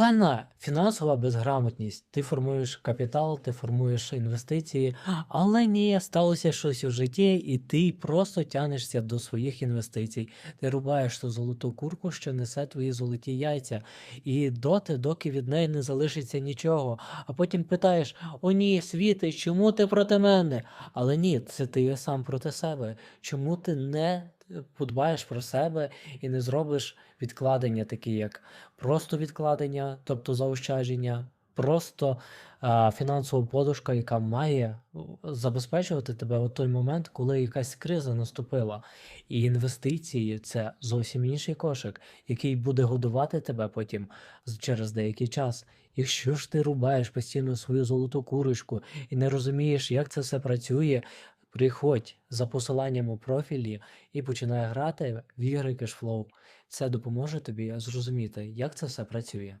Тотальна фінансова безграмотність. Ти формуєш капітал, ти формуєш інвестиції, але ні, сталося щось у житті, і ти просто тянешся до своїх інвестицій. Ти рубаєш ту золоту курку, що несе твої золоті яйця. І доти, доки від неї не залишиться нічого. А потім питаєш: О, ні, світи, чому ти проти мене? Але ні, це ти сам проти себе. Чому ти не подбаєш про себе і не зробиш відкладення, такі як просто відкладення, тобто заощадження, просто а, фінансова подушка, яка має забезпечувати тебе у той момент, коли якась криза наступила. І інвестиції це зовсім інший кошик, який буде годувати тебе потім через деякий час. Якщо ж ти рубаєш постійно свою золоту курочку і не розумієш, як це все працює, приходь за посиланням у профілі і починай грати в ігри кешфлоу. Це допоможе тобі зрозуміти, як це все працює.